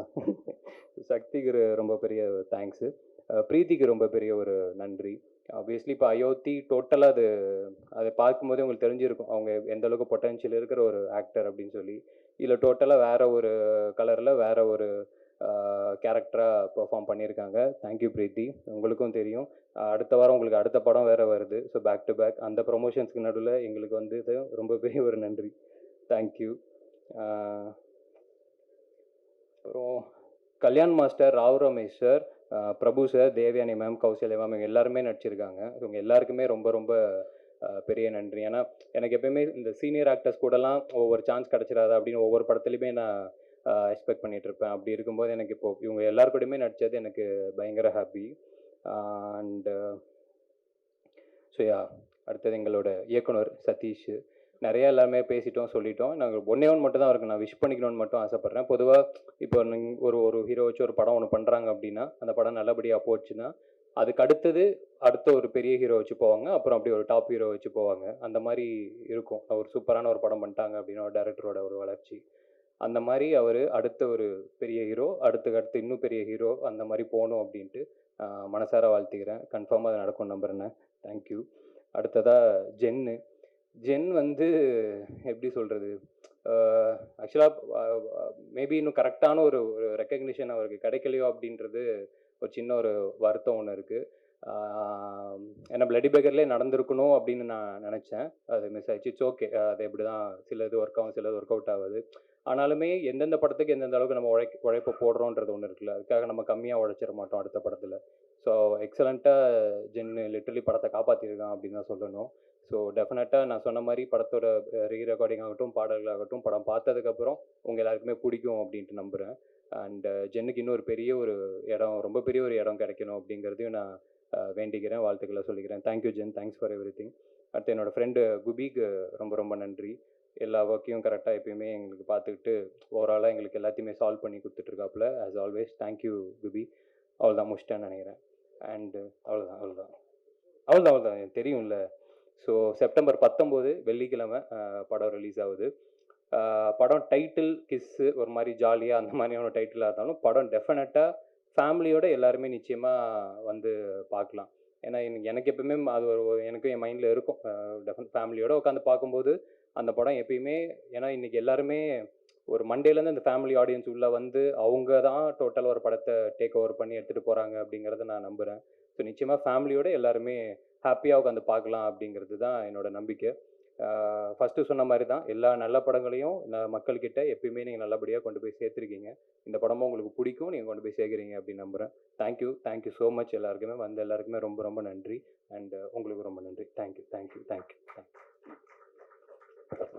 சொல்லலாம் சக்திக்கு ரொம்ப பெரிய தேங்க்ஸு பிரீத்திக்கு ரொம்ப பெரிய ஒரு நன்றி. ஆப்வியஸ்லி இப்போ அயோத்தி டோட்டலாக அது அதை பார்க்கும்போதே உங்களுக்கு தெரிஞ்சிருக்கும். அவங்க எந்த அளவுக்கு பொட்டன்ஷியல் இருக்கிற ஒரு ஆக்டர் அப்படின்னு சொல்லி. இதில் டோட்டலாக வேற ஒரு கலரில் வேற ஒரு கேரக்டராக பெர்ஃபார்ம் பண்ணியிருக்காங்க. Thank you Preethi. உங்களுக்கும் தெரியும். அடுத்த வாரம் உங்களுக்கு அடுத்த படம் வேறு வருது. ஸோ பேக் டு பேக் அந்த ப்ரொமோஷன்ஸ்க்கு நடுவில் எங்களுக்கு வந்து இது ரொம்ப பெரிய ஒரு நன்றி. தேங்க்யூ அப்புறம் Kalyan master Rao Ramesh sir Prabhu sir Devayani ma'am Kousalya ma'am இவங்க எல்லாருமே நடிச்சிருக்காங்க. இவங்க எல்லாருக்குமே ரொம்ப ரொம்ப பெரிய நன்றி. ஏன்னா எனக்கு எப்பயுமே இந்த சீனியர் ஆக்டர்ஸ் கூடலாம் ஒவ்வொரு சான்ஸ் கிடச்சிடாது அப்படின்னு ஒவ்வொரு படத்துலையுமே நான் எக்ஸ்பெக்ட் பண்ணிட்டு இருப்பேன். அப்படி இருக்கும்போது எனக்கு இப்போ இவங்க எல்லார் கூடயுமே நடித்தது எனக்கு பயங்கர ஹாப்பி அண்டு ஸோ யா அடுத்தது எங்களோட இயக்குனர் சதீஷ். நிறைய எல்லாமே பேசிட்டோம் சொல்லிட்டோம். நாங்கள் ஒன்றே ஒன்று மட்டும் தான் இருக்கு. நான் விஷ் பண்ணிக்கணும்னு மட்டும் ஆசைப்பட்றேன். பொதுவாக இப்போ நீங்க ஒரு ஒரு ஹீரோ வச்சு ஒரு படம் ஒன்று பண்ணுறாங்க அப்படின்னா அந்த படம் நல்லபடியாக போச்சுன்னா அதுக்கு அடுத்தது அடுத்த ஒரு பெரிய ஹீரோ வச்சு போவாங்க. அப்புறம் அப்படி ஒரு டாப் ஹீரோ வச்சு போவாங்க. அந்த மாதிரி இருக்கும். அவர் சூப்பரான ஒரு படம் பண்ணிட்டாங்க அப்படின்னா ஒரு டேரக்டரோட ஒரு வளர்ச்சி. அந்த மாதிரி அவர் அடுத்த ஒரு பெரிய ஹீரோ அடுத்து அடுத்து இன்னும் பெரிய ஹீரோ அந்த மாதிரி போகணும் அப்படின்ட்டு மனசார வாழ்த்துக்கிறேன். கன்ஃபார்மாக அது நடக்கும் நம்புறேன். தேங்க்யூ அடுத்ததாக ஜென்னு ஜென் வந்து எப்படி சொல்கிறது ஆக்சுவலாக மேபி இன்னும் கரெக்டான ஒரு ஒரு ரெக்கக்னிஷன் அவருக்கு கிடைக்கலையோ அப்படின்றது ஒரு சின்ன ஒரு வருத்தம் ஒன்று இருக்குது ஏன்னா பிளடி பேக்கர்லேயே நடந்திருக்கணும் அப்படின்னு நான் நினச்சேன். அது மிஸ் ஆயிடுச்சு. இட்ஸ் ஓகே அது எப்படி தான் சிலது ஒர்க் ஆகும் சிலது ஒர்க் அவுட் ஆகுது. ஆனாலுமே எந்தெந்த படத்துக்கு எந்தெந்த அளவுக்கு நம்ம உழைக்க உழைப்பு போடுறோன்றது ஒன்று இருக்குல்ல. அதுக்காக நம்ம கம்மியாக உழைச்சிட மாட்டோம் அடுத்த படத்தில். ஸோ எக்ஸலண்ட்டாக ஜென்னு லிட்டர்லி படத்தை காப்பாற்றிருக்கான் அப்படின்னு தான் சொல்லணும். ஸோ டெஃபினட்டாக நான் சொன்ன மாதிரி படத்தோட ரீ ரெக்கார்டிங் ஆகட்டும் பாடல்களாகட்டும் படம் பார்த்ததுக்கப்புறம் உங்கள் எல்லாருக்குமே பிடிக்கும் அப்படின்ட்டு நம்புகிறேன் அண்ட் ஜென்னுக்கு இன்னொரு பெரிய ஒரு இடம் ரொம்ப பெரிய ஒரு இடம் கிடைக்கணும் அப்படிங்கிறதையும் நான் வேண்டிக்கிறேன் வாழ்த்துக்களை சொல்லிக்கிறேன். Thank you Jen thanks for everything அடுத்து என்னோடய ஃப்ரெண்டு குபிக்கு ரொம்ப ரொம்ப நன்றி. எல்லா ஒர்க்கையும் கரெக்டாக எப்பயுமே எங்களுக்கு பார்த்துக்கிட்டு ஓவராலாக எங்களுக்கு எல்லாத்தையுமே சால்வ் பண்ணி கொடுத்துட்ருக்காப்புல as always thank you Kubi. அவ்வளோதான் முடிச்சிட்டேன்னு நினைக்கிறேன். அண்டு uh, அவ்வளோதான் அவ்வளோதான் அவ்வளோதான் அவ்வளோதான் எனக்கு தெரியும்ல. ஸோ செப்டம்பர் பத்தொம்போது வெள்ளிக்கிழமை படம் ரிலீஸ் ஆகுது. படம் டைட்டில் கிஸ்ஸு ஒரு மாதிரி ஜாலியாக அந்த மாதிரியான டைட்டிலாக இருந்தாலும் படம் டெஃபினட்டாக ஃபேமிலியோட எல்லாருமே நிச்சயமாக வந்து பார்க்கலாம். ஏன்னா எனக்கு எனக்கு எப்பவுமே அது ஒரு எனக்கும் என் மைண்டில் இருக்கும். டெஃபினட் ஃபேமிலியோடு உட்காந்து பார்க்கும்போது அந்த படம் எப்பயுமே ஏன்னா இன்னைக்கு எல்லாருமே ஒரு மண்டேலேருந்து அந்த ஃபேமிலி ஆடியன்ஸ் உள்ளே வந்து அவங்க தான் டோட்டல் ஒரு படத்தை டேக் ஓவர் பண்ணி எடுத்துகிட்டு போகிறாங்க அப்படிங்கிறத நான் நம்புகிறேன் ஸோ நிச்சயமாக ஃபேமிலியோட எல்லாருமே ஹாப்பியாக உட்காந்து பார்க்கலாம் அப்படிங்கிறது தான் என்னோட நம்பிக்கை. ஃபஸ்ட்டு சொன்ன மாதிரி தான் எல்லா நல்ல படங்களையும் மக்கள்கிட்ட எப்பயுமே நீங்கள் நல்லபடியாக கொண்டு போய் சேர்த்துருக்கீங்க. இந்த படமும் உங்களுக்கு பிடிக்கும் நீங்கள் கொண்டு போய் சேர்க்குறீங்க அப்படின்னு நம்புகிறேன் தேங்க்யூ தேங்க்யூ ஸோ மச் எல்லாருக்குமே. வந்த எல்லாருக்குமே ரொம்ப ரொம்ப நன்றி. அண்ட் உங்களுக்கு ரொம்ப நன்றி. Thank you thank you thank you